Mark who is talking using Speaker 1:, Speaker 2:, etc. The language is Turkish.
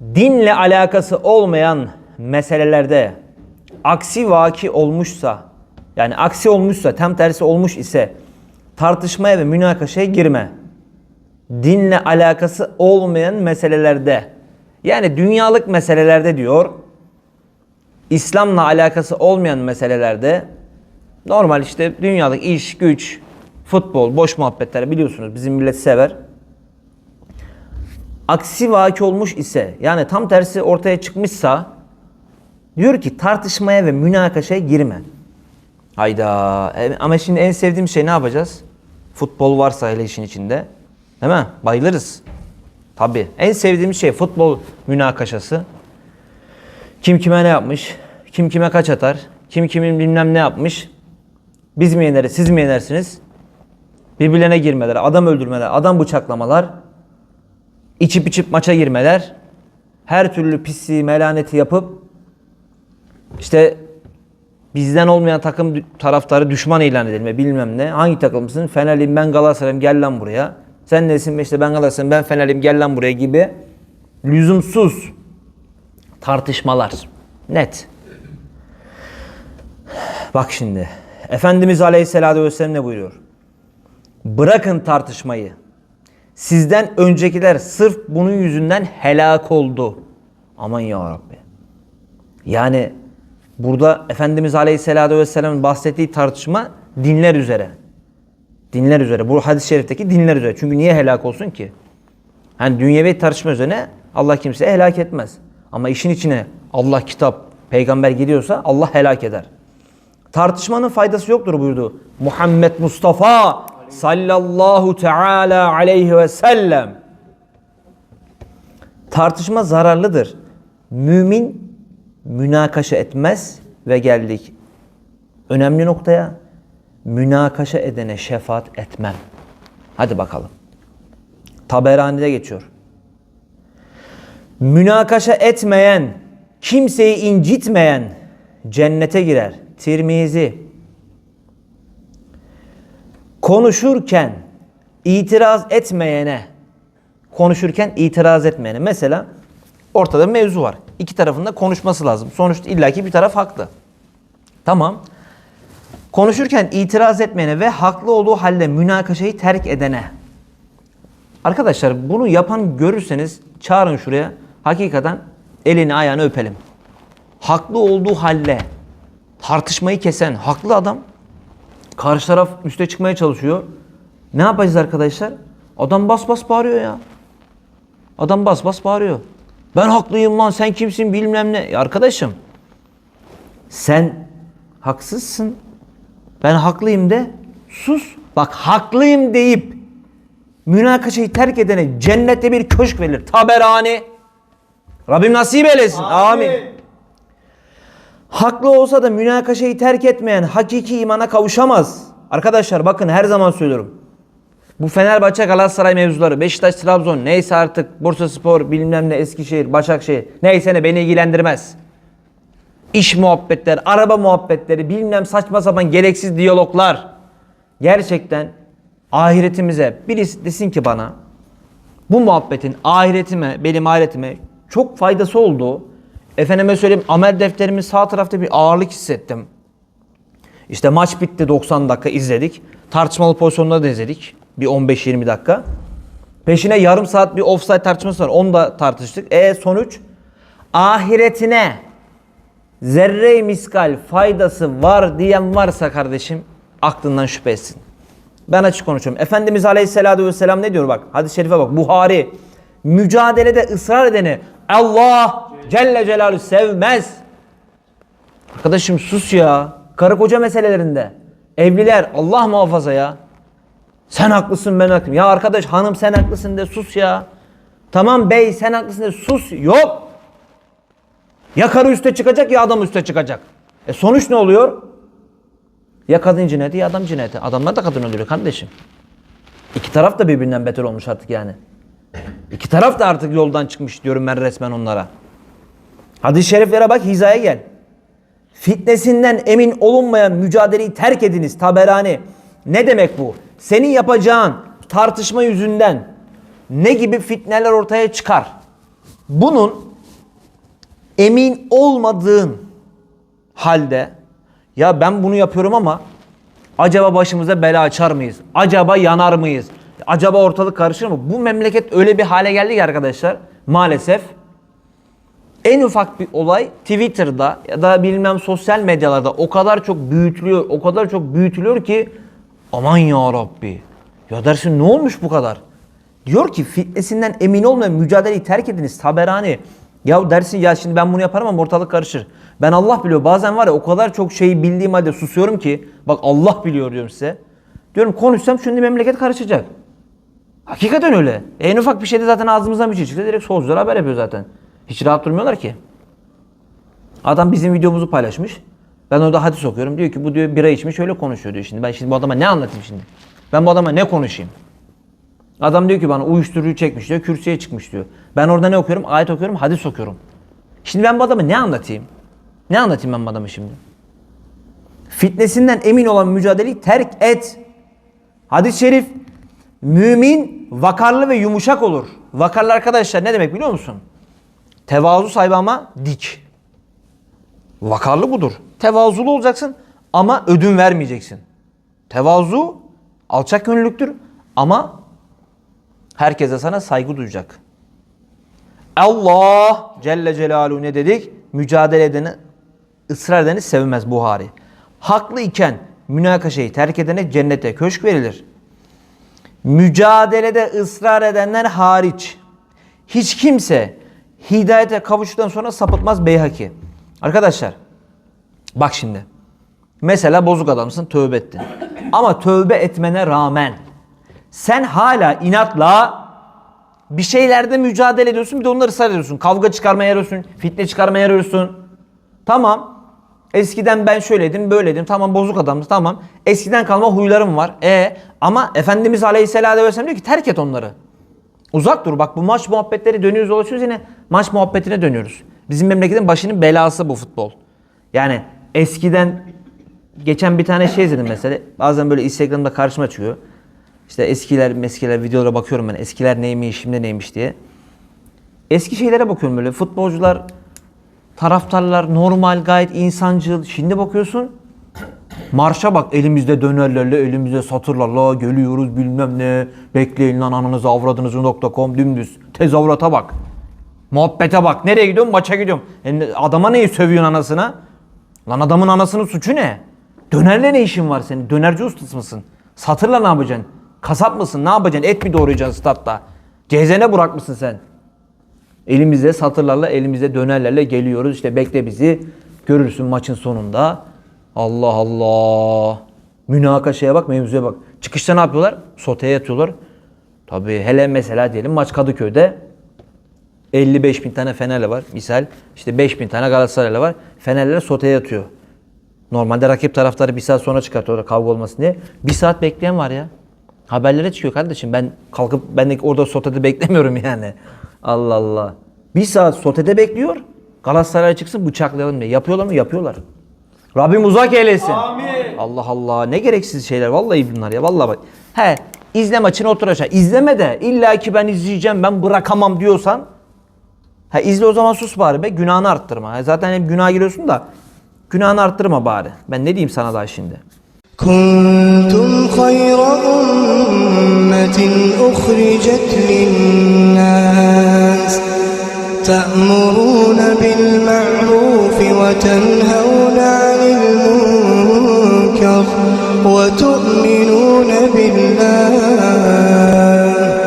Speaker 1: dinle alakası olmayan meselelerde aksi vaki olmuşsa yani aksi olmuşsa tam tersi olmuş ise tartışmaya ve münakaşaya girme. Dinle alakası olmayan meselelerde yani dünyalık meselelerde diyor İslam'la alakası olmayan meselelerde normal işte dünyalık iş, güç, futbol, boş muhabbetler biliyorsunuz bizim millet sever. Aksi vaki olmuş ise yani tam tersi ortaya çıkmışsa diyor ki tartışmaya ve münakaşaya girme. Hayda. E, Ama şimdi en sevdiğim şey ne yapacağız? Futbol varsa hele işin içinde. Değil mi? Bayılırız. Tabii. En sevdiğim şey futbol münakaşası. Kim kime ne yapmış? Kim kime kaç atar? Kim kimin bilmem ne yapmış? Biz mi yeneriz, siz mi yenersiniz? Birbirlerine girmeler, adam öldürmeler, adam bıçaklamalar, içip içip maça girmeler, her türlü pisliği, melaneti yapıp işte bizden olmayan takım taraftarı düşman ilan edilme bilmem ne. Hangi takımsın? Fenerliyim ben Galatasaray'ım gel lan buraya. Sen nesin? İşte ben Galatasaray'ım ben Fenerliyim gel lan buraya gibi lüzumsuz tartışmalar. Net. Bak şimdi. Efendimiz Aleyhisselatü Vesselam ne buyuruyor? Bırakın tartışmayı. Sizden öncekiler sırf bunun yüzünden helak oldu. Aman ya Rabbi. Yani burada Efendimiz Aleyhisselatü Vesselam'ın bahsettiği tartışma dinler üzere. Dinler üzere. Bu hadis-i şerifteki dinler üzere. Çünkü niye helak olsun ki? Hani dünyevi tartışma üzerine Allah kimseye helak etmez. Ama işin içine Allah kitap, peygamber giriyorsa Allah helak eder. Tartışmanın faydası yoktur buyurdu. Muhammed Mustafa sallallahu teala aleyhi ve sellem. Tartışma zararlıdır. Mümin münakaşa etmez ve geldik. Önemli noktaya münakaşa edene şefaat etmem. Hadi bakalım. Taberani'de geçiyor. Münakaşa etmeyen, kimseyi incitmeyen cennete girer. Tirmizi. Konuşurken itiraz etmeyene, konuşurken itiraz etmeyene. Mesela ortada bir mevzu var. İki tarafında konuşması lazım. Sonuçta illaki bir taraf haklı. Tamam. Konuşurken itiraz etmeyene ve haklı olduğu halde münakaşayı terk edene. Arkadaşlar bunu yapan görürseniz çağırın şuraya. Hakikaten elini ayağını öpelim. Haklı olduğu halde tartışmayı kesen haklı adam karşı taraf üste çıkmaya çalışıyor. Ne yapacağız arkadaşlar? Adam bas bas bağırıyor ya. Adam bas bas bağırıyor. Ben haklıyım lan sen kimsin bilmem ne. Ya arkadaşım sen haksızsın. Ben haklıyım de sus. Bak haklıyım deyip münakaşayı terk edene cennette bir köşk verilir. Taberani. Rabbim nasip eylesin. Amin. Haklı olsa da münakaşayı terk etmeyen hakiki imana kavuşamaz. Arkadaşlar bakın her zaman söylüyorum. Bu Fenerbahçe Galatasaray mevzuları, Beşiktaş, Trabzon neyse artık Bursa Spor, bilmem ne Eskişehir, Başakşehir neyse ne beni ilgilendirmez. İş muhabbetleri, araba muhabbetleri, bilmem saçma sapan gereksiz diyaloglar. Gerçekten ahiretimize birisi desin ki bana bu muhabbetin ahiretime, benim ahiretime çok faydası oldu. Efendime söyleyeyim amel defterimin sağ tarafta bir ağırlık hissettim. İşte maç bitti 90 dakika izledik. Tartışmalı pozisyonları da izledik. Bir 15-20 dakika. Peşine yarım saat bir offside tartışması var. Onu da tartıştık. E sonuç? Ahiretine zerre miskal faydası var diyen varsa kardeşim aklından şüphe etsin. Ben açık konuşuyorum. Efendimiz Aleyhisselatü Vesselam ne diyor bak. Hadis-i şerife bak. Buhari. Mücadelede ısrar edeni Allah Celle Celaluhu sevmez. Arkadaşım sus ya. Karı koca meselelerinde. Evliler Allah muhafaza ya. Sen haklısın ben haklıyım. Ya arkadaş hanım sen haklısın de sus ya. Tamam bey sen haklısın de sus. Yok. Ya karı üste çıkacak ya adam üste çıkacak. E sonuç ne oluyor? Ya kadın cinayeti ya adam cinayeti. Adamlar da kadın öldürüyor kardeşim. İki taraf da birbirinden beter olmuş artık yani. İki taraf da artık yoldan çıkmış diyorum ben resmen onlara. Hadis-i şeriflere bak hizaya gel. Fitnesinden emin olunmayan mücadeleyi terk ediniz taberani. Ne demek bu? Senin yapacağın tartışma yüzünden ne gibi fitneler ortaya çıkar? Bunun emin olmadığın halde ya ben bunu yapıyorum ama acaba başımıza bela açar mıyız? Acaba yanar mıyız? Acaba ortalık karışır mı? Bu memleket öyle bir hale geldi ki arkadaşlar maalesef en ufak bir olay Twitter'da ya da bilmem sosyal medyalarda o kadar çok büyütülüyor, o kadar çok büyütülüyor ki aman ya Rabbi. Ya dersin ne olmuş bu kadar? Diyor ki fitnesinden emin olmayan mücadeleyi terk ediniz Taberani. Ya dersin ya şimdi ben bunu yaparım ama ortalık karışır. Ben Allah biliyor bazen var ya o kadar çok şeyi bildiğim halde susuyorum ki bak Allah biliyor diyorum size. Diyorum konuşsam şimdi memleket karışacak. Hakikaten öyle. En ufak bir şeyde zaten ağzımızdan bir şey çıksa direkt solcular haber yapıyor zaten. Hiç rahat durmuyorlar ki. Adam bizim videomuzu paylaşmış. Ben orada hadis okuyorum. Diyor ki bu diyor bira içmiş öyle konuşuyor diyor şimdi. Ben şimdi bu adama ne anlatayım şimdi? Ben bu adama ne konuşayım? Adam diyor ki bana uyuşturucu çekmiş diyor, kürsüye çıkmış diyor. Ben orada ne okuyorum? Ayet okuyorum, hadis okuyorum. Şimdi ben bu adama ne anlatayım? Ne anlatayım ben bu adama şimdi? Fitnesinden emin olan mücadeleyi terk et. Hadis-i şerif mümin vakarlı ve yumuşak olur. Vakarlı arkadaşlar ne demek biliyor musun? Tevazu sahibi ama dik. Vakarlı budur. Tevazulu olacaksın ama ödün vermeyeceksin. Tevazu alçak gönüllüktür ama herkese sana saygı duyacak. Allah Celle Celaluhu ne dedik? Mücadele edeni, ısrar edeni sevmez Buhari. Haklı iken münakaşayı terk edene cennete köşk verilir. Mücadelede ısrar edenler hariç hiç kimse hidayete kavuştuktan sonra sapıtmaz Beyhaki. Arkadaşlar bak şimdi. Mesela bozuk adamsın tövbe ettin. Ama tövbe etmene rağmen sen hala inatla bir şeylerde mücadele ediyorsun bir de onları ısrar ediyorsun. Kavga çıkarmaya yarıyorsun, fitne çıkarmaya yarıyorsun. Tamam. Eskiden ben şöyledim, böyledim. Tamam bozuk adamız. Tamam. Eskiden kalma huylarım var. E ama Efendimiz Aleyhisselatü Vesselam diyor ki terk et onları. Uzak dur. Bak bu maç muhabbetleri dönüyoruz dolaşıyoruz yine maç muhabbetine dönüyoruz. Bizim memleketin başının belası bu futbol. Yani eskiden geçen bir tane şey izledim mesela. Bazen böyle Instagram'da karşıma çıkıyor. İşte eskiler meskiler videolara bakıyorum ben. Eskiler neymiş, şimdi neymiş diye. Eski şeylere bakıyorum böyle. Futbolcular, taraftarlar normal, gayet insancıl. Şimdi bakıyorsun Marşa bak elimizde dönerlerle, elimizde satırlarla geliyoruz bilmem ne. Bekleyin lan ananızı avradınızı nokta com dümdüz. Tezavürata bak. Muhabbete bak. Nereye gidiyorum? Maça gidiyorum. E, adama neyi sövüyorsun anasına? Lan adamın anasının suçu ne? Dönerle ne işin var senin? Dönerci ustası mısın? Satırla ne yapacaksın? Kasap mısın? Ne yapacaksın? Et mi doğrayacaksın statta? Cezene bırakmışsın sen. Elimizde satırlarla, elimizde dönerlerle geliyoruz. İşte bekle bizi. Görürsün maçın sonunda. Allah Allah. Münakaşaya bak, mevzuya bak. Çıkışta ne yapıyorlar? Soteye yatıyorlar. Tabii hele mesela diyelim maç Kadıköy'de 55 bin tane Fenerli var. Misal işte 5 bin tane Galatasaraylı var. Fenerliler soteye yatıyor. Normalde rakip taraftarı bir saat sonra çıkartıyorlar kavga olmasın diye. Bir saat bekleyen var ya. Haberlere çıkıyor kardeşim. Ben kalkıp ben de orada sotede beklemiyorum yani. Allah Allah. Bir saat sotede bekliyor. Galatasaray çıksın bıçaklayalım diye. Yapıyorlar mı? Yapıyorlar. Rabbim uzak eylesin. Amin. Allah Allah ne gereksiz şeyler vallahi bunlar ya vallahi bak. He izle maçını otur aşağı. İzleme de illa ki ben izleyeceğim ben bırakamam diyorsan he izle o zaman sus bari be günahını arttırma. He, zaten hep günah giriyorsun da günahını arttırma bari. Ben ne diyeyim sana daha şimdi.
Speaker 2: Kuntum hayra ummetin uhricet linnas te'murun bil ma'ruf ve tenhevun وتؤمنون بالله.